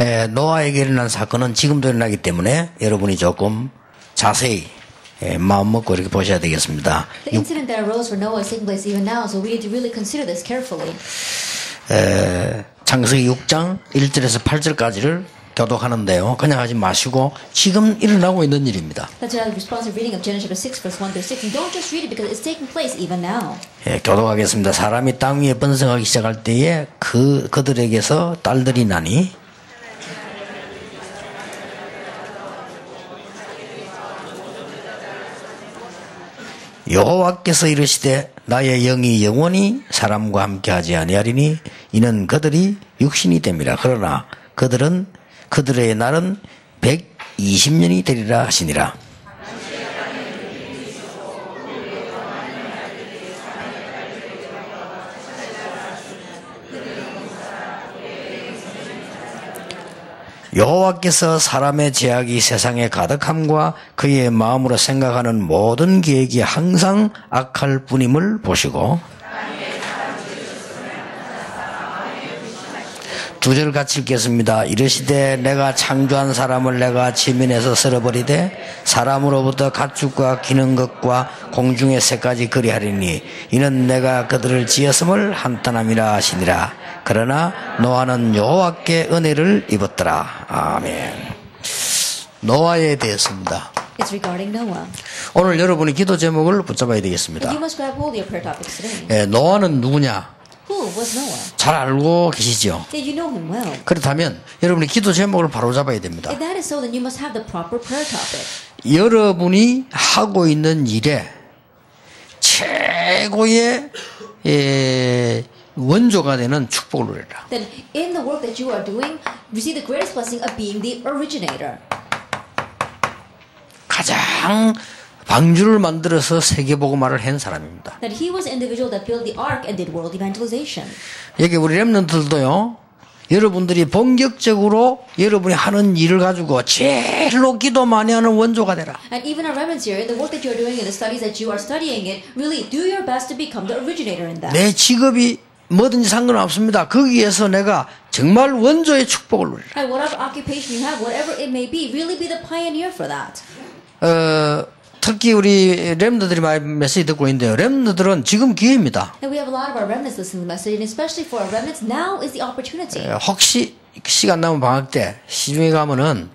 에, 노아에게 일어난 사건은 지금도 일어나기 때문에 여러분이 조금 자세히 에, 마음 먹고 이렇게 보셔야 되겠습니다. The incident that arose for Noah is taking place even now, so we need to really consider this carefully. 에, 창세기 6장 1절에서 8절까지를 교독하는데요. 그냥 하지 마시고 지금 일어나고 있는 일입니다. That's a responsive reading of Genesis chapter 6, verse 1 through 6. And don't just read it because it's taking place even now. 예, 교독하겠습니다. 사람이 땅 위에 번성하기 시작할 때에 그 그들에게서 딸들이 나니 여호와께서 이르시되 나의 영이 영원히 사람과 함께하지 아니하리니 이는 그들이 육신이 됨이라. 그러나 그들은 그들의 날은 120년이 되리라 하시니라 여호와께서 사람의 제약이 세상에 가득함과 그의 마음으로 생각하는 모든 계획이 항상 악할 뿐임을 보시고 두절 같이 읽겠습니다. 이르시되 내가 창조한 사람을 내가 지면에서 쓸어버리되 사람으로부터 가축과 기는 것과 공중의 새까지 그리하리니 이는 내가 그들을 지었음을 한탄함이라 하시니라. 그러나 노아는 여호와께 은혜를 입었더라. 아멘. 노아에 대해서입니다. It's regarding Noah. 오늘 여러분이 기도 제목을 붙잡아야 되겠습니다. You must grab hold of your prayer topics today. 예, 노아는 누구냐? Who was Noah? 잘 알고 계시죠? Did you know him well? 그렇다면 여러분이 기도 제목을 바로 잡아야 됩니다. If that is so, then you must have the proper prayer topic. 여러분이 하고 있는 일에 최고의 예, 원조가 되는 축복을 누려라. Then, in the work that you are doing, receive the greatest blessing of being the originator. 가장 방주를 만들어서 세계 복음화를 한 사람입니다. That he was individual that built the ark and did world evangelization. 여기 우리 랩런들도요. 여러분들이 본격적으로 여러분이 하는 일을 가지고 제일로 기도 많이 하는 원조가 되라. And even our remnants here, the work that you are doing, in the studies that you are studying it, really do your best to become the originator in that. 내 직업이 뭐든지 상관없습니다. 거기에서 내가 정말 원조의 축복을 누리라. And whatever occupation you have, whatever it may be, really be the pioneer for that. 어, 특히 우리 랩너들이 많이 메시지 듣고 있는데요. 랩너들은 지금 기회입니다. And we have a lot of our remnants listening to the message, and especially for our remnants, now is the opportunity. 어, 혹시 시간 남은 방학 때 시중에 가면은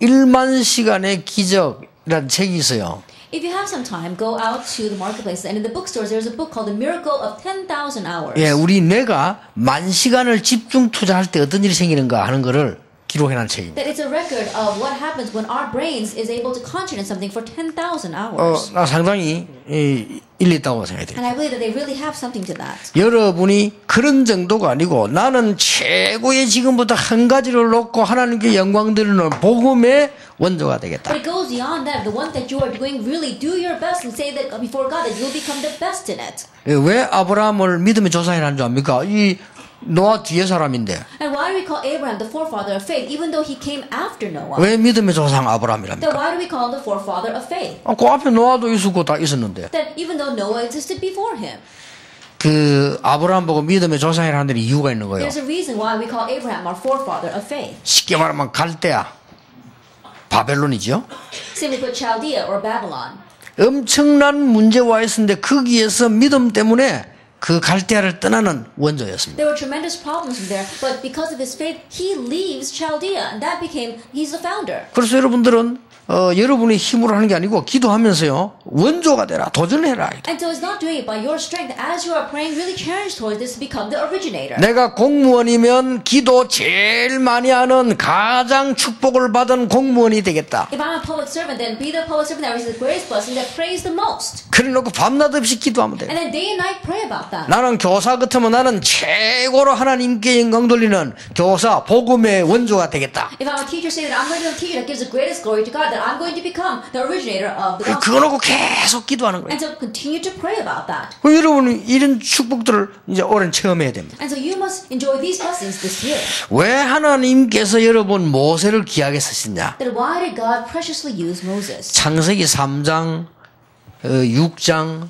1만 시간의 기적이라는 책이 있어요. If you have some time, go out to the marketplace, and in the bookstores, there's a book called The Miracle of 10,000 Hours. 예, 우리 뇌가 만 시간을 집중 투자할 때 어떤 일이 생기는가 하는 거를 기록해놓은 책입니다. That it's a record of what happens when our brains is able to concentrate on something for 10,000 어, hours. 나 상당히 이, 일리 있다고 생각이 And 돼요. I believe that they really have something to that. 여러분이 그런 정도가 아니고 나는 최고의 지금부터 한 가지를 놓고 하나님께 영광 드리는 복음의 원조가 되겠다. But it goes beyond that. The one that you are doing, really do your best and say that before God that you'll become the best in it. 예, 왜 아브라함을 믿음의 조상이라는 줄 압니까? 이 노아 뒤에 사람인데 And why do we call Abraham the forefather of faith, even though he came after Noah? 왜 믿음의 조상 Then 아브라함이랍니까? why do we call him the forefather of faith? 아, 그 앞에 노아도 있었고 다 있었는데 Then even though Noah existed before him, 그 아브라함 보고 믿음의 조상이라는 데는 이유가 있는 거예요. there's a reason why we call Abraham our forefather of faith. 쉽게 말하면 갈대아 바벨론이죠. Simply put, Chaldea or Babylon. 엄청난 문제와 있었는데 거기에서 믿음 때문에 그 갈대아를 떠나는 원조였습니다. There were tremendous problems from there, but because of his faith, he leaves Chaldea, and that became he's the founder. 그래서 여러분들은 어, 여러분의 힘으로 하는 게 아니고 기도하면서요 원조가 되라 도전해라. And so it's not doing it by your strength. As you are praying, really challenge towards this to become the originator. 내가 공무원이면 기도 제일 많이 하는 가장 축복을 받은 공무원이 되겠다. If I'm a public servant, then be the public servant that receives the greatest blessing, that prays the most. 그래놓고 밤낮 없이 기도하면 돼. And then day and night pray about that. 나는 교사 같으면 나는 최고로 하나님께 영광 돌리는 교사 복음의 원조가 되겠다. If I'm a teacher, say that I'm going to be a teacher that gives the greatest glory to God, that I'm going to become the originator of the 그거 gospel. 놓고 계속 기도하는 거예요. And so continue to pray about that. 그 여러분은 이런 축복들을 이제 올해 체험해야 됩니다. And so you must enjoy these blessings this year. 왜 하나님께서 여러분 모세를 귀하게 쓰시냐? Then why did God preciously use Moses? 창세기 3장, 어, 6장,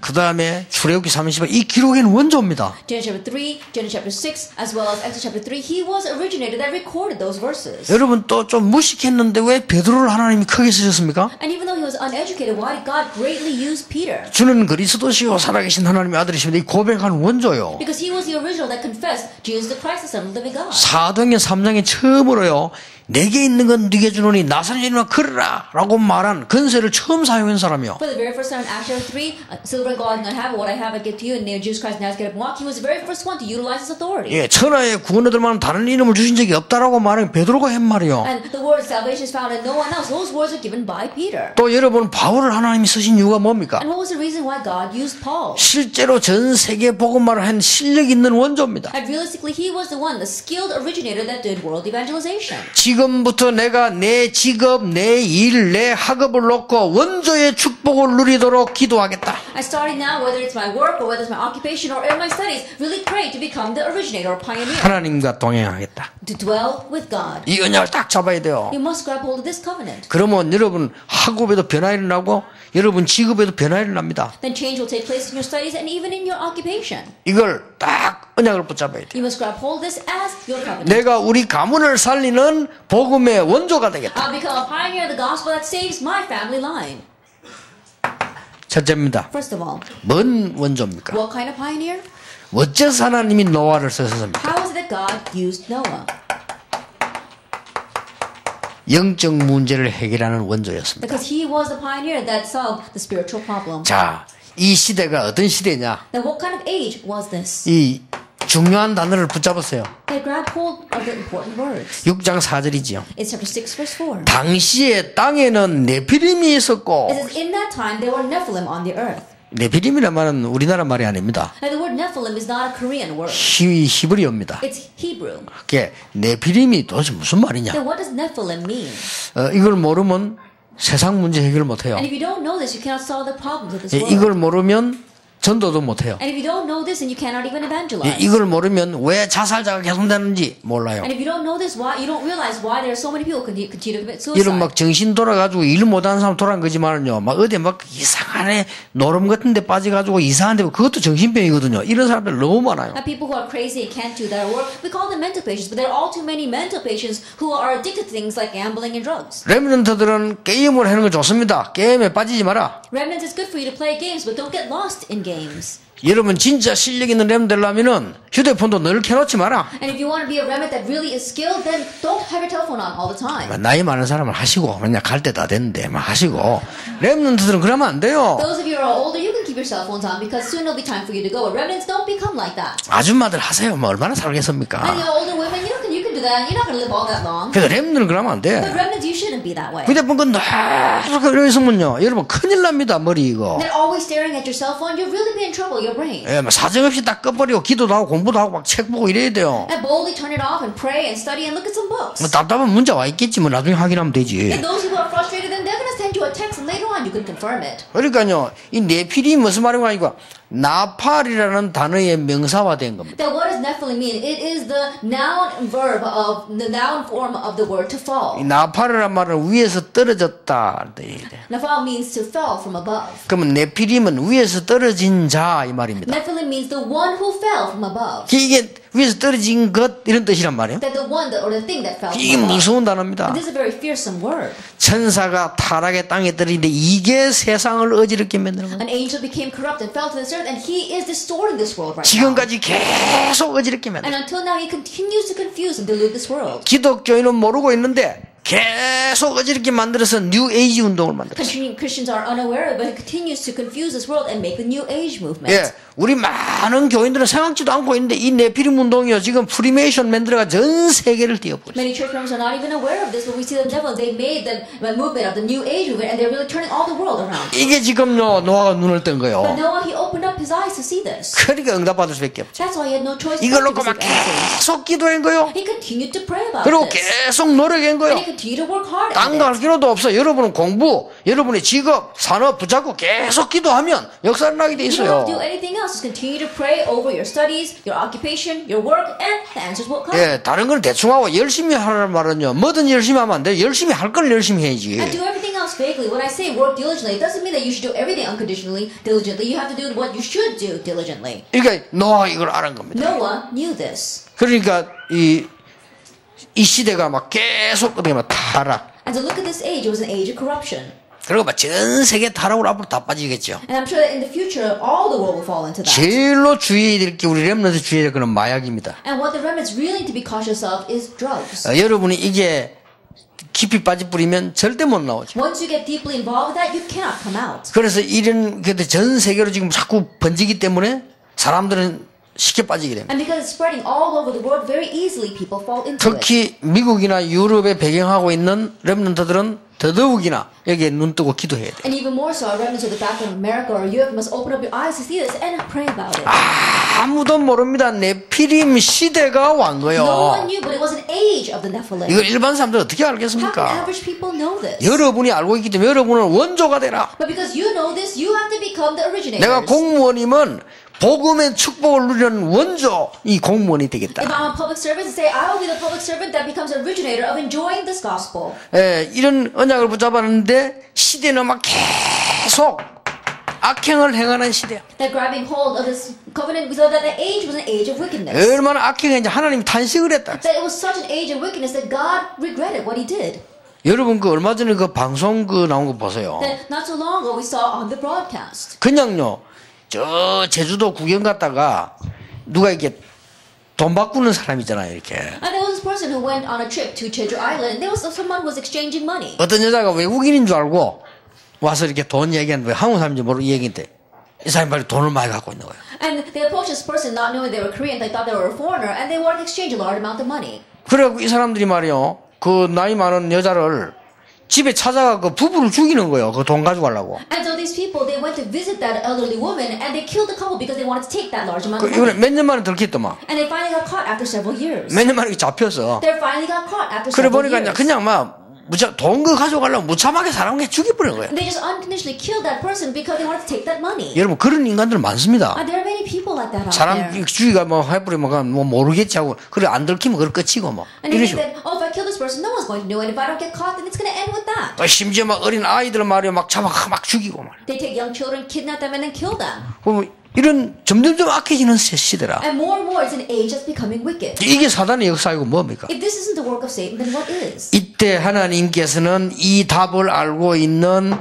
그 다음에 출애굽기 30일 이 기록에는 원조입니다. Genesis chapter 3, Genesis chapter 6, as well as Exodus chapter 3, he was originator that recorded those verses. 여러분 또 좀 무식했는데 왜 베드로를 하나님이 크게 쓰셨습니까? And even though he was uneducated, why did God greatly use Peter? 주는 그리스도시요 살아계신 하나님의 아들이십니다. 이 고백하는 원조요. Because he was the original that confessed Jesus the Christ, the Son of the living God. 사도행전 3장에 처음으로요. 내게 있는 건 네게 주노니 나사렛이나 걸으라 라고 말한 건세를 처음 사용한 사람이요. For the very first time in Acts chapter 3, uh, silver and gold I do not have, but what I have I give to you. In the name of Jesus Christ, now get up and walk. He was the very first one to utilize his authority. 예, 천하의 구원자들만은 다른 이름을 주신 적이 없다라고 말한 베드로가 한 말이요. And the word salvation is found in no one else. Those words are given by Peter. 또 여러분 바울을 하나님이 쓰신 이유가 뭡니까? And what was the reason why God used Paul? 실제로 전 세계 복음화를 한 실력 있는 원조입니다. And realistically, he was the one, the skilled originator that did world evangelization. 지금 부터 내가 내 직업, 내 일, 내 학업을 놓고 원조의 축복을 누리도록 기도하겠다. I started now, whether it's my work or whether it's my occupation or in my studies, really pray to become the originator or pioneer, 하나님과 동행하겠다. to dwell with God. 이 언약을 딱 잡아야 돼요. You must grab hold of this covenant. 그러면 여러분 학업에도 변화 일어나고 여러분 직업에도 변화 일어납니다. Then change will take place in your studies and even in your occupation. 이걸 딱 언약을 붙잡아야 돼요. You must grab hold of this as your covenant. 내가 우리 가문을 살리는 복음의 원조가 되겠다. I'll become a pioneer of the gospel that saves my family line. 첫째입니다. First of all, 뭔 원조입니까? what kind of pioneer? 어째서 하나님이 노아를 쓰셨습니까? How is it that God used Noah? 영적 문제를 해결하는 원조였습니다. Because he was the pioneer that solved the spiritual problem. 자, 이 시대가 어떤 시대냐? Then what kind of age was this? 이 중요한 단어를 붙잡았어요. They grabbed hold of the important words. 6장 4절이지요. It's chapter 6, verse 4. 당시에 땅에는 네피림이 있었고. 네피림이란 말은 우리나라 말이 아닙니다. 히, 히브리어입니다. 그게 네피림이 도대체 무슨 말이냐? 어, 이걸 모르면 세상 문제 해결 못해요. 예. 이걸 모르면 전도도 못 해요. And if you don't know this, then you cannot even 예, evangelize. 이걸 모르면 왜 자살자가 계속되는지 몰라요. And if you don't know this, why you don't realize why there are so many people continue, continue to commit 이런. 막 정신 돌아가지고 일 못하는 사람 돌아간 거지만은요, 막 어디 막 이상한 노름 같은 데 빠져가지고 이상한 데, 그것도 정신병이거든요. 이런 사람들 너무 많아요. And people who are crazy and can't do their work, we call them mental patients, but there are all too many mental patients who are addicted to things like gambling and drugs. 레미넌트들은 게임을 하는 거 좋습니다. 게임에 빠지지 마라. Remnants, it's good for you to play games, but don't get lost in games. 여러분 진짜 실력 있는 렘 되려면은 휴대폰도 늘 켜놓지 마라. And if you want to be a remnant that really is skilled, then don't have your telephone on all the time. 나이 많은 사람은 하시고 그냥 갈 때 다 됐는데 막 하시고 렘넌트들은 그러면 안 돼요. Those of you who are older, you can keep your cell phones on because soon it'll be time for you to go. But remnants don't become like that. 아줌마들 하세요. 뭐 얼마나 And 살겠습니까? the older women, you can do that. You're not going to live all that long. 그래서 렘들은 그러면 안 But 돼. remnants, you shouldn't be that way. 휴대폰 건 계속 이러 있으면요. 여러분 큰일 납니다. 머리 이거. Then always staring at your cell phone, you'll really be in trouble, your brain. 예, 뭐 사정없이 딱 꺼버리고 기도도 하고 공부도 하고 막 책 보고 이래야 돼요. And boldly turn it off and pray and study and look at some books. 뭐 답답한 문자 와 있겠지 뭐 나중에 확인하면 되지. And those who are frustrated, then they're going to send you a text and later on you can confirm it. 그러니까요. 이 네필이 무슨 말인가 하니까 나팔이라는 단어의 명사화된 겁니다. Then what does Nephilim mean? It is the noun verb of the noun form of the word to 이 fall. 나팔이란 말은 위에서 떨어졌다. 네. Nephal means to fall from above. 그러면 네피림은 위에서 떨어진 자 이 말입니다. Nephilim means the one who fell from above. 이게 위에서 떨어진 것 이런 뜻이란 말이에요. That the one that, or the thing that fell from 이게. 무서운 단어입니다. This is a very fearsome word. 천사가 타락의 땅에 떨어진데 이게 세상을 어지럽게 만드는 거예요. An angel became corrupt and fell to this and he is distorting this world right now. 지금까지 계속 어지럽게 만들어. And until now, he continues to confuse and delude this world. 기독교인은 모르고 있는데 계속 어지럽게 만들어서 뉴 에이지 운동을 만들었어요. Continuing Christians are unaware of it, but he continues to confuse this world and make the New Age movement. 예, 우리 많은 교인들은 생각지도 않고 있는데 이 네피림 운동이요 지금 프리메이션 만들어가 전 세계를 띄워버려. Many church members are not even aware of this, but we see the devil. They made the the movement of the New Age movement, and they're really turning all the world around. 이게 지금요 노아가 눈을 뜬 거예요. Noah, he opened up his eyes to see this. 그러니까 응답받을 수밖에 없죠. That's why he had no choice 이걸 놓고 막. 계속 기도한 거예요. He continued to pray about 그리고 this. 계속 노력한 거예요. he continued to work hard at 딴 it. 거할 필요도 없어. 여러분은 공부, 여러분의 직업, 산업 붙잡고 계속 기도하면 역사를 나게 돼 있어요. have to do anything else. Just continue to pray over your studies, your occupation, your work, and the answers will come. 예, 다른 건 대충 하고 열심히 하라는 말은요. 뭐든 열심히 하면 안 돼. 열심히 할 걸 열심히 해야지. And do everything else vaguely. When I say work diligently, it doesn't mean that you should do everything unconditionally, diligently. You have to do what you should do diligently. 그러니까 노아가 이걸 알은 겁니다. Noah knew this. 그러니까 이, 이 시대가 막 계속 어떻게 막 타락. And to look at this age, it was an age of corruption. 그리고 막전 세계 타락으로 앞으로 다 빠지겠죠. And I'm sure that in the future, all the world will fall into that. 제일로 주의해야 될 게 우리 렘넌트 주의해야 될 거는 마약입니다. And what the remnants really need to be cautious of is drugs. 어, 여러분이 이게 깊이 빠져 뿌리면 절대 못 나오죠. Once you get deeply involved with that, you cannot come out. 그래서 이런 전 세계로 지금 자꾸 번지기 때문에 사람들은 쉽게 빠지게 됩니다. And because it's spreading all over the world, very easily people fall into it. 특히 미국이나 유럽에 배경하고 있는 렘넌트들은 더더욱이나 여기에 눈 뜨고 기도해야 돼요. And even more so, our remnants of the background of America or Europe must open up your eyes to see this and pray about it. 아무도 모릅니다. 네피림 시대가 온 No one 거요. knew, but it was an age of the Nephilim. 이걸 일반 사람들 어떻게 알겠습니까? average people know this? 여러분이 알고 있기 때문에 여러분은 원조가 되라. But because you know this, you have to become the originators. 내가 공무원이면 복음의 축복을 누리는 원조 이 공무원이 If 되겠다. I'm a public servant, say I will be the public servant that becomes an originator of enjoying this gospel. 예, 이런 언약을 붙잡았는데 시대는 막 계속 악행을 행하는 시대야. That grabbing hold of this covenant, we saw that the age was an age of wickedness. 얼마나 악행했는지 하나님이 탄식을 했다. That it was such an age of wickedness that God regretted what He did. 여러분 그 얼마 전에 그 방송 그 나온 거 보세요. That not so long ago we saw on the broadcast. 그냥요 저 제주도 구경 갔다가 누가 이렇게 돈 바꾸는 사람이잖아요 이렇게 And there was this person who went on a trip to Jeju Island. There was someone who was exchanging money. 어떤 여자가 외국인인 줄 알고 와서 이렇게 돈 얘기하는데 한국 사람인지 모르고 얘기인데 이 사람이 빨리 돈을 많이 갖고 있는 거예요. And they approached this person not knowing they were Korean. They thought they were a foreigner, and they exchange a large amount of money. 그래갖고 이 사람들이 말이요 그 나이 많은 여자를 집에 찾아가 그 부부를 죽이는 거예요. 그 돈 가져가려고. And so these people, they went to visit that elderly woman, and they killed the couple because they wanted to take that large amount 그 of 이번에 money. 몇년 만에 들켰더만. And they finally got caught after several years. 몇년 만에 잡혔어. They finally got caught after 그래 several 보니까 이제 years. 그냥 막 무차 돈그 가져가려고 무참하게 사람 그냥 죽여버린 거예요. They just unconditionally killed that person because they wanted to take that money. 여러분 그런 인간들 많습니다. And there are many people like that out 사람 there. 주위가 뭐 해버리면 뭐 모르겠지 하고 그래 안 들키면 그걸 끝이고 뭐 And they think that, oh, if I kill this person, no one's going to know it. If I don't get caught, then it's going to end with that. 또 심지어 막 어린 아이들 말이야 막 잡아 막 죽이고 말. They take young children, kidnap them, and then kill them. 그러면 이런 점점점 악해지는 시- 시대라. And more and more, it's an age that's becoming wicked. 이게 사단의 역사이고 뭡니까? If this isn't the work of Satan, then what is? 이때 하나님께서는 이 답을 알고 있는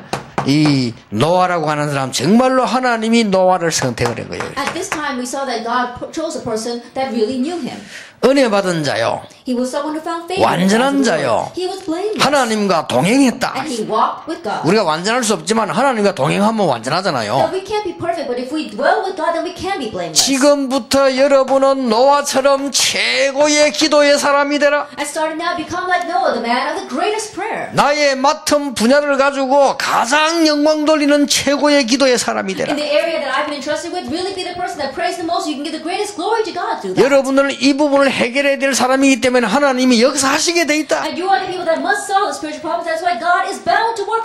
이 노아라고 하는 사람 정말로 하나님이 노아를 선택을 한 거예요. At this time, we saw that God chose a person that really knew him. 은혜 받은 자요. 완전한 자요. 하나님과 동행했다. 우리가 완전할 수 없지만 하나님과 동행하면 완전하잖아요. 지금부터 여러분은 노아처럼 최고의 기도의 사람이 되라. 나의 맡은 분야를 가지고 가장 영광 돌리는 최고의 기도의 사람이 되라. 여러분들은 이 부분을 해결해야 될 사람이기 때문에 하나님이 역사하시게 돼 있다.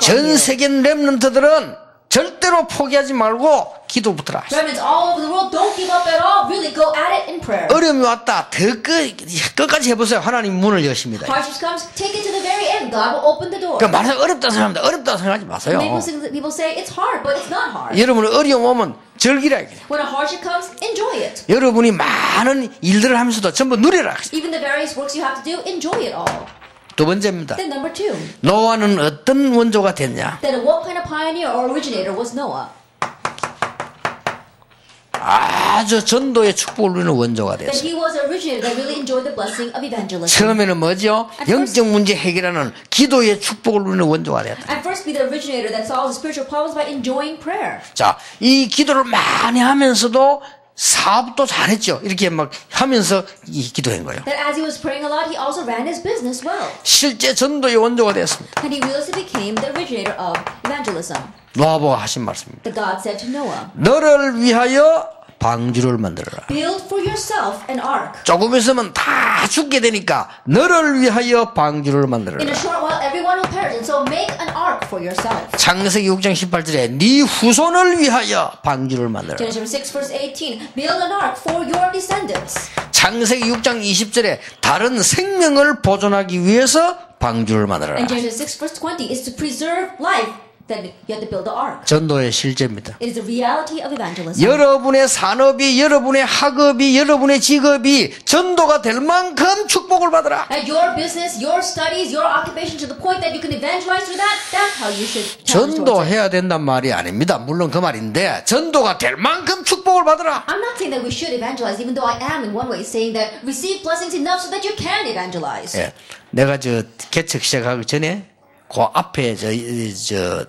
전. 세계 렘넌트들은 절대로 포기하지 말고 기도부터 하시. Remnants all over the world, don't give up at all. Really go at it in prayer. 어려움이 왔다. 더 끝, 끝까지 해보세요. 하나님 문을 여십니다. Comes, take it to the very end. God will open the door. 그 말해서 어렵다 생각합니다. 어렵다 생각하지 마세요. People say, it's hard, but it's not hard. 여러분 어려움 오면 즐기라. When a hardship comes, enjoy it. 여러분이 많은 일들을 하면서도 전부 누려라. Even the various works you have to do, enjoy it all. 두 번째입니다. Then number two, 노아는 어떤 원조가 됐냐? then what kind of pioneer or originator was Noah? 아주 전도의 축복을 누리는 원조가 됐어요. really. 처음에는 뭐죠? 영적 문제 해결하는 기도의 축복을 누리는 원조가 됐다. 자, 이 기도를 많이 하면서도 사업도 잘했죠. 이렇게 막 하면서 이 기도한 거예요. That as he was praying a lot, he also ran his business well. 실제 전도의 원조가 됐습니다. And he realistically became the originator of evangelism. 노아보가 하신 말씀입니다. God said to Noah, 너를 위하여 방주를 만들어라. Build for yourself an ark. 조금 있으면 다 죽게 되니까 너를 위하여 방주를 In 만들어라. a short while, everyone will perish, and so make an ark for yourself. 창세기 6장 18절에 네 후손을 위하여 방주를 만들어라. Genesis 6, verse 18 Build an ark for your descendants. 창세기 6장 20절에 다른 생명을 보존하기 위해서 방주를 만들어라. And Genesis 6 verse 20 is to preserve life. Then you have to build the ark. 전도의 실제입니다. It is the reality of evangelism. 여러분의 산업이, 여러분의 학업이, 여러분의 직업이 전도가 될 만큼 축복을 받으라. At your business, your studies, your occupation to the point that you can evangelize through that, that's how you should challenge towards it. 전도해야 된단 말이 아닙니다. 물론 그 말인데 전도가 될 만큼 축복을 받으라. I'm not saying that we should evangelize, even though I am in one way saying that receive blessings enough so that you can evangelize. 예. 내가 저 개척 시작하기 전에 그 앞에 저, 이- 저,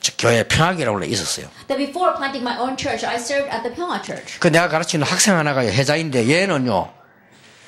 저 교회 평학이라고 있었어요. That before planting my own church, I served at the Pyongyang Church. 그 내가 가르치는 학생 하나가 회장인데 얘는요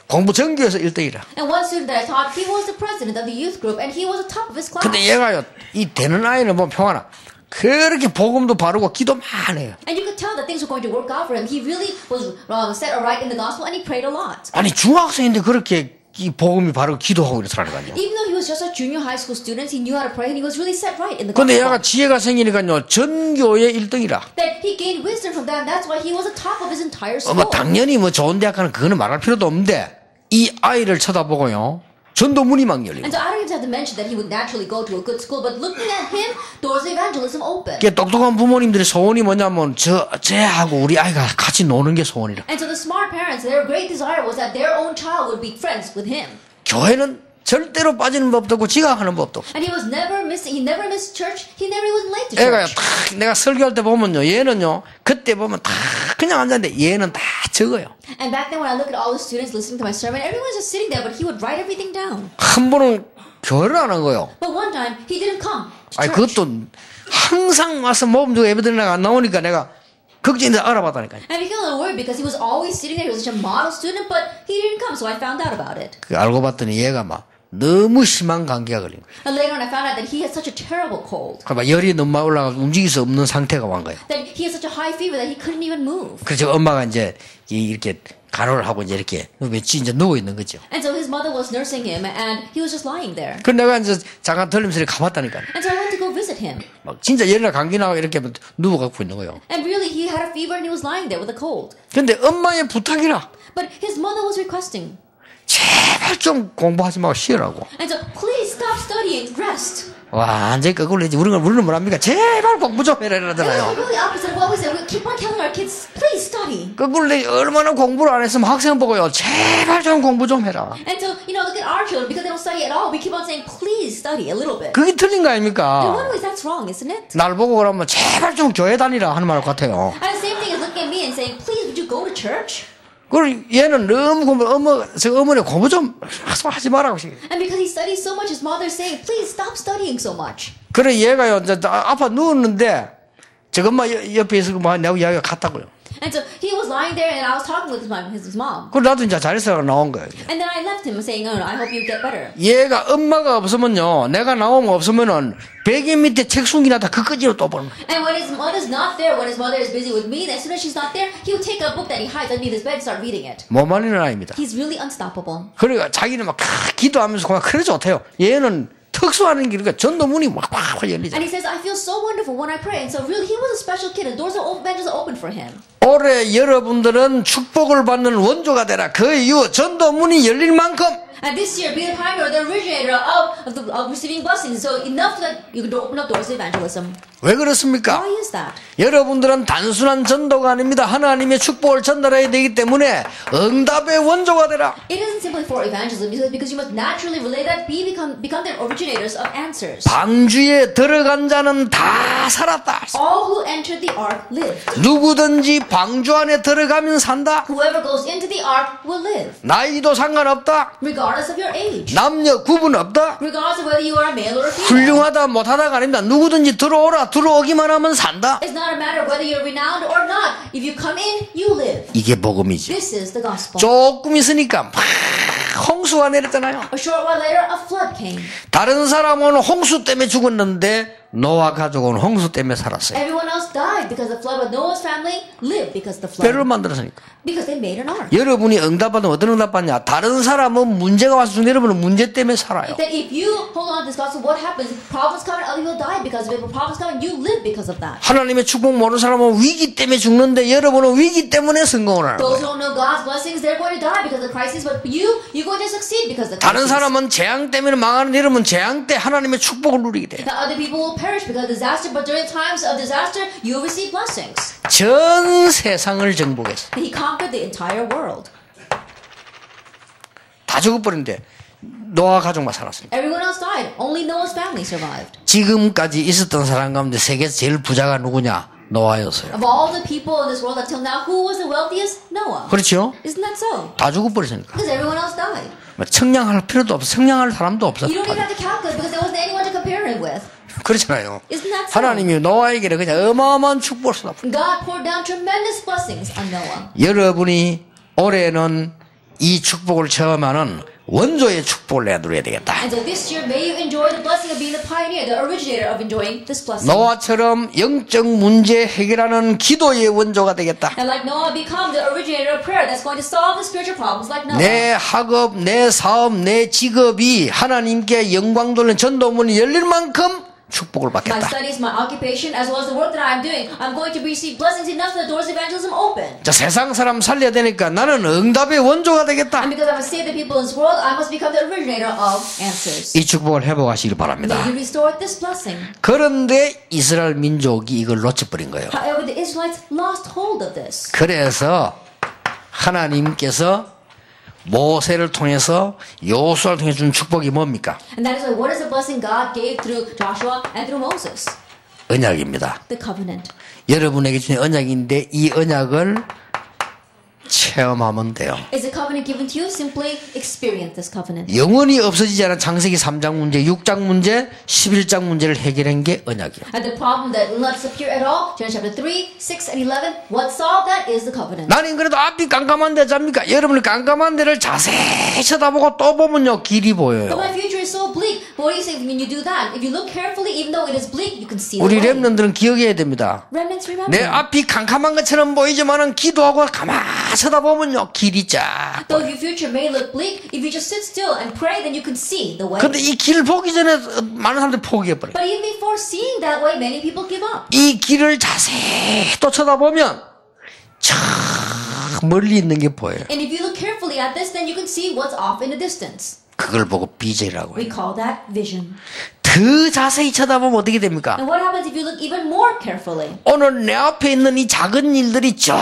공부 전교에서 1등이라. And one student that I taught, he was the president of the youth group, and he was the top of his class. 근데 얘가요 이 되는 아이는 보면 평하나 그렇게 복음도 바르고 기도만 해요. And you could tell that things were going to work out for him. He really was um, set aright in the gospel, and he prayed a lot. 아니 중학생인데 그렇게 이 복음이 바르고 기도하고 이렇더라니까요. Even though he was just a junior high school student, he knew how to pray, and he was really set right in the 근데. 얘가 지혜가 생기니까요 전교의 1등이라. That he gained wisdom from that, that's why he was the top of his entire 어, school. 뭐 당연히 뭐 좋은 대학 가는 그거는 말할 필요도 없는데 이 아이를 쳐다보고요 전도 문이 막 열리고 And so I don't even have to mention that he would naturally go to a good school, but looking at him, doors of evangelism open. 이게 똑똑한 부모님들의 소원이 뭐냐면 저 쟤하고 우리 아이가 같이 노는 게 소원이라. And so the smart parents, their great desire was that their own child would be friends with him. 교회는 절대로 빠지는 법도 없고 지각하는 법도 없고. And he was never missing, he never missed church, he never was late to 애가요 church. 탁 내가 설교할 때 보면요 얘는요 그때 보면 다 그냥 앉았는데 얘는 다 적어요. And back then when I look at all the students listening to my sermon, everyone's just sitting there, but he would write everything down. 한 번은 교회를 안 한 거요. But one time, he didn't come to 아니. 그것도 항상 와서 모범 주고 예배 드리다가 안 나오니까 내가 걱정돼서 알아봤다니까요. And I became a little worried because he was always sitting there. He was such a model student, but he didn't come, so I found out about it. 그 알고 봤더니 얘가 막 너무 심한 감기가 걸린 거예요. And later on, I found out that he had such a terrible cold. 그러니까 열이 너무 많이 올라가서 움직일 수 없는 상태가 온 거예요. That he had such a high fever that he couldn't even move. 그래서 엄마가 이제 이- 이렇게 간호를 하고 이제 이렇게 며칠 이제 누워 있는 거죠. And so his mother was nursing him, and he was just lying there. 그 내가 이제 잠깐 들리면서 가봤다니까. And so I went to go visit him. 막 진짜 열이나 감기 나고 이렇게 누워 갖고 있는 거예요. And really, he had a fever and he was lying there with a cold. 근데 엄마의 부탁이라 But his mother was requesting. 제발 좀 공부하지 말고 쉬으라고. And so, please stop studying, rest. 완전히 그걸로 이제 우리가 우리는 뭐랍니까? 제발 공부 좀 해라 이러잖아요. really opposite of what we said. We keep on telling our kids, please study. 그걸 내 얼마나 공부를 안 했으면 학생 보고요. 제발 좀 공부 좀 해라. And so, you know, look at our children, because they don't study at all, we keep on saying, please study a little bit. 그게 틀린 거 아닙니까? way, that's wrong, isn't it? 날 보고 그러면 제발 좀 교회 다니라 하는 말 같아요. And the same thing is looking at me and saying, please, would you go to church? 그걸 얘는 너무 공부, 어머, 저 어머니 공부 좀 하지 말라고. 시- And because he studies so much, his mother's saying, please stop studying so much. 그래 얘가요, 이제 나 아파 누웠는데, 저것만 여- 옆에 있어서 뭐 내가 이야기가 같다고요. And so he was lying there, and I was talking with his mom. His, mom. 그래 나도 이제 잘해서 나온 거예요. And then I left him saying, oh, I hope you get better. 얘가 엄마가 없으면요, 내가 나오면 없으면은 베개 밑에 책 숨기나 다 그 끄지로 또 보는 거예요. And when his mother's not there, when his mother is busy with me, as soon as she's not there, he would take a book that he hides underneath his bed and start reading it. 못 말리는 아입니다. He's really unstoppable. 그러니까 자기는 막 기도하면서 그냥 그래 좋대요. 얘는 특수하는 게 그러니까 전도문이 막막 열리죠. And he says, I feel so wonderful when I pray. And so really, he was a special kid, and doors of evangelism open for him. 올해 여러분들은 축복을 받는 원조가 되라. 그 이후 전도문이 열릴 만큼 And this year, be the pioneer, the originator of, of, the, of receiving blessings. So enough that you can open up doors of evangelism. 왜 그렇습니까? Why is that? 여러분들은 단순한 전도가 아닙니다. 하나님의 축복을 전달해야 되기 때문에 응답의 원조가 되라. It isn't simply for evangelism because, because you must naturally relay that, be become, become the originators of answers. 방주에 들어간 자는 다 살았다. All who entered the ark lived. 누구든지 방주 안에 들어가면 산다. Whoever goes into the ark will live, 나이도 상관없다. regardless of your age. 남녀 구분 없다. Regardless of whether you are a male or a female. 훌륭하다 못하다가 아닙니다. 누구든지 들어오라 들어오기만 하면 산다. It's not a matter of whether you're renowned or not. If you come in, you live. 이게 복음이죠. This is the gospel. 조금 있으니까 막 홍수가 내렸잖아요. A short while later, a flood came. 다른 사람은 홍수 때문에 죽었는데 노아 가족은 홍수 때문에 살았어요. Everyone else died because of the flood, but Noah's family lived because the 배를 flood. 만들었으니까. Because they made an ark. 여러분이 응답받으면 어떤 응답 받냐? 다른 사람은 문제가 와서 여러분은 문제 때문에 살아요. That if you hold on to this gospel, what happens? Problems come other people die because of it. But problems come you live because of that. 하나님의 축복 모르는 사람은 위기 때문에 죽는데 여러분은 위기 때문에 성공을 하는 Those 거예요. who don't know God's blessings, they're going to die because of crisis. But you, you're going to succeed because of the 다른 crisis. 사람은 재앙 때문에 망하는데 여러분은 재앙 때 하나님의 축복을 누리게 돼요. Now other people perish because of disaster, but during times of disaster, you will receive blessings. 전 세상을 정복했어. He conquered the entire world. 다 죽어버린데 노아 가족만 살았습니다. Everyone else died. Only Noah's family survived. 지금까지 있었던 사람 가운데 세계에서 제일 부자가 누구냐? 노아였어요. Of all the people in this world until now, who was the wealthiest? Noah. 그렇죠? Isn't that so? 다 죽어버렸으니까. Because everyone else died. 뭐 청량할 필요도 없어. 청량할 사람도 없어. You don't even have to calculate because there wasn't anyone to compare him with. 그렇잖아요. So? 하나님이 노아에게는 그냥 어마어마한 축복을 쏟아. God poured down tremendous blessings on Noah. 여러분이 올해는 이 축복을 체험하는 원조의 축복을 내가 누려야 되겠다. And so this year, may you enjoy the blessing of being the pioneer, the originator of enjoying this blessing. 노아처럼 영적 문제 해결하는 기도의 원조가 되겠다. And like Noah, become the originator of prayer that's going to solve the spiritual problems like Noah. 내 학업, 내 사업, 내 직업이 하나님께 영광 돌리는 전도문이 열릴 만큼 축복을 My 받겠다. studies, my occupation, as well as the work that I'm doing, I'm going to receive blessings enough that the doors of evangelism open. 자, 세상 사람 살려야 되니까 나는 응답의 원조가 되겠다. And because I must save the people in this world, I must become the originator of answers. 이 축복을 회복하시길 바랍니다. you restore this blessing. 그런데 이스라엘 민족이 이걸 놓쳐버린 거예요. However, the Israelites lost hold of this. 그래서 하나님께서 모세를 통해서 요수아를 통해 준 축복이 뭡니까? And that is why what is the blessing God gave through Joshua and through Moses? 언약입니다. The covenant. 여러분에게 주신 언약인데 이 언약을 체험하면 돼요. Is the covenant given to you? Simply experience this covenant. 영원히 없어지지 않은 장세기 3장 문제, 6장 문제, 11장 문제를 해결한 게 언약이에요. And the problem that will not disappear at all, Genesis chapter 3, 6, and 11, what solved that is the covenant. 나는 그래도 앞이 깜깜한데 잡니까? 여러분이 깜깜한 데를 자세히 쳐다보고 또 보면요 길이 But 보여요. my future is so bleak. But what do you say when you do that? If you look carefully, even though it is bleak, you can see the 우리. 랩런들은 기억해야 됩니다. 내 앞이 캄캄한 것처럼 보이지만은 기도하고 가만 쳐다보면요 길이 쫙. Though your future may look bleak, if you just sit still and pray, then you can see the way. 근데 이길 보기 전에 많은 사람들이 포기해 버려요. But even before seeing that way, many people give up. 이 길을 자세히 또 쳐다보면 저 멀리 있는 게 보여요. And if you look carefully at this, then you can see what's off in the distance. 그걸 보고 We 해요. call that vision. 더 자세히 쳐다보면 어떻게 됩니까? And what happens if you look even more carefully? 오늘 내 앞에 있는 이 작은 일들이 저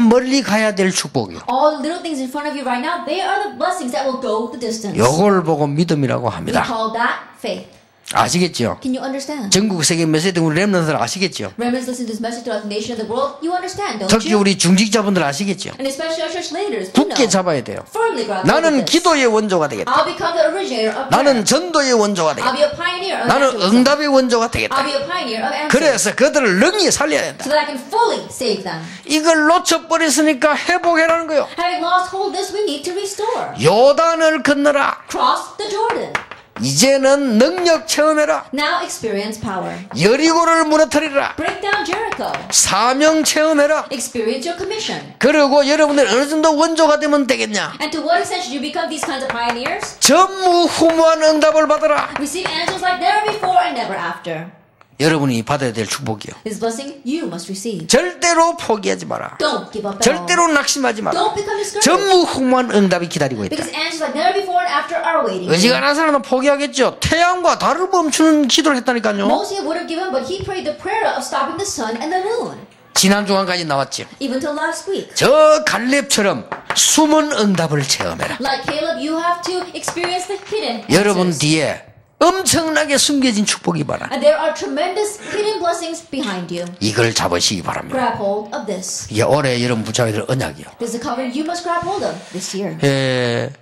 멀리 가야 될 축복이요. All the little things in front of you right now, they are the blessings that will go the distance. 요걸 보고 믿음이라고 We 합니다. call that faith. 아시겠죠? Can you understand? 전국 세계 메시지 우리 랩런들 아시겠죠? Remnants listen to this message throughout the nation of the world. You understand, don't 특히 you? 우리 중직자분들 아시겠죠? And especially our church leaders, 굳게. 잡아야 돼요. Firmly of 나는. 기도의 원조가 되겠다. I'll become the originator of prayer. 나는 전도의 원조가 I'll 되겠다. be a pioneer of 나는. 응답의 원조가 I'll 되겠다. be a pioneer of answers. 그래서 그들을 능히 살려야 된다. So that I can fully save them. 이걸 놓쳐버렸으니까 회복해라는 거요. Having lost hold this, we need to restore. 요단을 건너라. Cross the Jordan. 이제는 능력 체험해라. Now experience power. 여리고를 무너뜨리라. Break down Jericho. 사명 체험해라. Experience your commission. 그리고 여러분들 어느 정도 원조가 되면 되겠냐? And to what extent should you become these kinds of pioneers? 전무후무한 응답을 받으라. Receive answers like never before and never after. 여러분이 받아야 될 축복이요. This blessing you must receive. 절대로 포기하지 마라. Don't give up at all. 절대로 낙심하지 마라. Don't become discouraged. 전무후무한 응답이 기다리고 있다. Because answers like never before and after are waiting. 의지가는 사람은 포기하겠죠. 태양과 달을 멈추는 기도를 했다니까요. Moses would have given, but he prayed the prayer of stopping the sun and the moon. 지난 주간까지 나왔죠. Even till last week. 저 갈렙처럼 숨은 응답을 체험해라. Like Caleb, you have to experience the hidden 여러분. 뒤에 엄청나게 숨겨진 축복이 많아. And there are tremendous hidden blessings behind you. 이걸 잡으시기 바랍니다. Grab hold of this. 이게 올해 여러분 붙잡아야 될 언약이요. This is a covenant you must grab hold of this year. 예,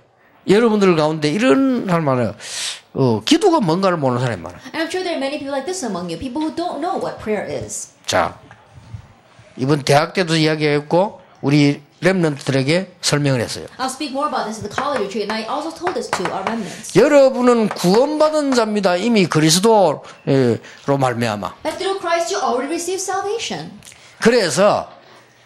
여러분들 가운데 이런 사람 많아요. 어, 기도가 뭔가를 모르는 사람이 많아요. And I'm sure there are many people like this among you, people who don't know what prayer is. 자, 이번 대학 때도 이야기했고, 우리 렘넌트들에게 설명을 했어요. I'll speak more about this at the college retreat, and I also told this to our remnants. 여러분은 구원받은 자입니다. 이미 그리스도로 말미암아. That through Christ you already received salvation. 그래서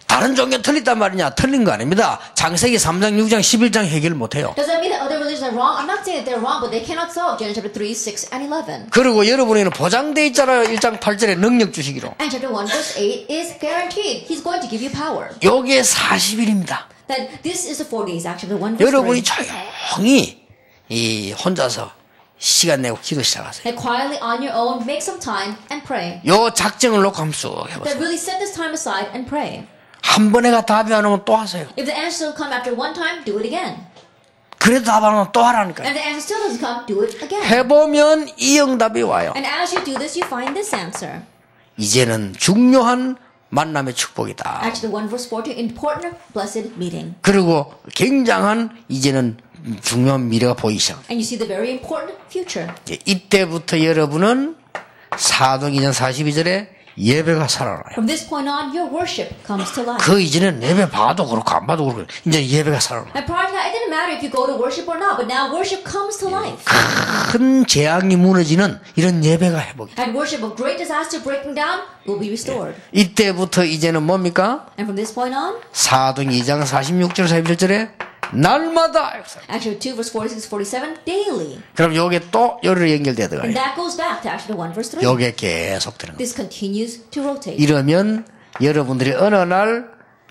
다른 종교 틀렸단 말이냐? 틀린 거 아닙니다. 장세기 3장, 6장, 11장 해결 못 해요. Does that mean that other religions are wrong? I'm not saying that they're wrong, but they cannot solve Genesis chapter 3, 6, and 11. 그리고 여러분에게는 보장돼 있잖아요. 1장 8절에 능력 주시기로. And chapter 1, verse 8 is guaranteed. He's going to give you power. 요게 40일입니다. That this is the 40 days, actually, the 1 verse 여러분이 3. 조용히 이 혼자서 시간 내고 기도 시작하세요. That quietly on your own, make some time and pray. 요 작정을 놓고 한번 쭉 해보세요. That really set this time aside and pray. 한 번에가 답이 안 오면 또 하세요. If the answer doesn't come after one time, do it again. 그래도 답 안 오면 또 하라니까요. If the answer still doesn't come, do it again. 해보면 이 응답이 와요. And as you do this, you find this answer. 이제는 중요한 만남의 축복이다. Actually, the 1 verse 14, important, blessed meeting. 그리고 굉장한 이제는 중요한 미래가 보이기 시작. And you see the very important future. 이때부터 여러분은 사도 2년 42절에 예배가 살아나요. From this point on, your worship comes to life. 그 이전엔 예배 봐도 그렇고 안 봐도 그렇고 이제 예배가 살아나요. And prior to that, it didn't matter if you go to worship or not, but now worship comes to life. 큰 재앙이 무너지는 이런 예배가 회복이. And worship of great disaster breaking down will be restored. 이때부터 이제는 뭡니까? And from this point on, 사도행 2장 46절 41절에 날마다 actually 2 verse 46 47, daily. 그럼 요게 또 요를 연결되더라. And that goes back to actually 1 verse 3. 요게 계속 되는 거. This continues to rotate. 이러면 여러분들이 어느 날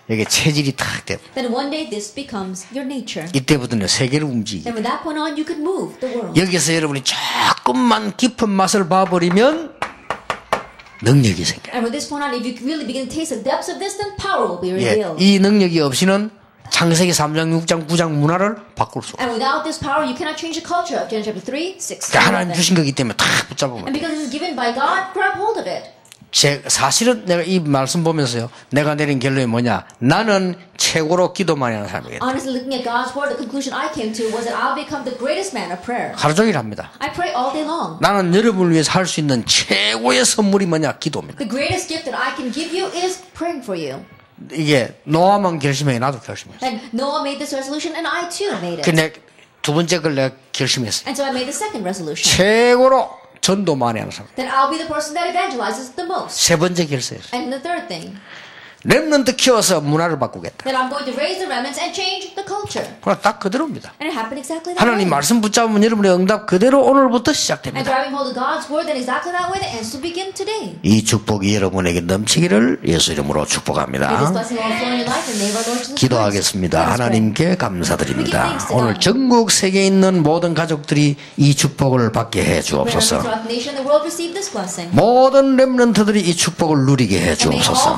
여기 체질이 탁 돼. Then one day this becomes your nature. 이때부터는 세계를 움직이. And from that point on, you could move the world. 여기서 여러분이 조금만 깊은 맛을 봐버리면 능력이 생겨. And from this point on, if you really begin to taste the depths of this, then power will be 예, revealed. 이 능력이 없이는 창세기 3장, 6장, 9장 문화를 바꿀 수 없어. And without this power, you cannot change the culture of Genesis chapter 3, 6, 그러니까 하나님 7. 주신 거기 때문에 탁 붙잡으면. 제 사실은 내가 이 말씀 보면서요. 내가 내린 결론이 뭐냐? 나는 최고로 기도 많이 하는 사람이겠다. Honestly, looking at God's word, the conclusion I came to was that I'll become the greatest man of prayer. 하루 종일 합니다. I pray all day long. 나는 여러분을 위해서 할 수 있는 최고의 선물이 뭐냐? 기도입니다. The greatest gift that I can give you is praying for you. 이게 노아만 결심해 나도 결심했어. And Noah made this resolution, and I too made it. 근데 두 번째 걸 내가 결심했어. And so I made the second resolution. 최고로 전도 많이 하는 사람. That I'll be the person that evangelizes the most. 세 번째 결심했어. And the third thing, 랩런트 키워서 문화를 바꾸겠다. that I'm going to raise the remnants and change the culture. 그럼 딱 그대로입니다. And it happened exactly that 하나님 way. 말씀 붙잡으면 여러분의 응답 그대로 오늘부터 시작됩니다. grabbing hold of God's word, then exactly that way the answers will begin today. 이 축복이 여러분에게 넘치기를 예수 이름으로 축복합니다. 기도하겠습니다. 하나님께 감사드립니다. 오늘 전국 세계에 있는 모든 가족들이 이 축복을 받게 해 주옵소서. 모든 렘넌트들이 이 축복을 누리게 해 주옵소서.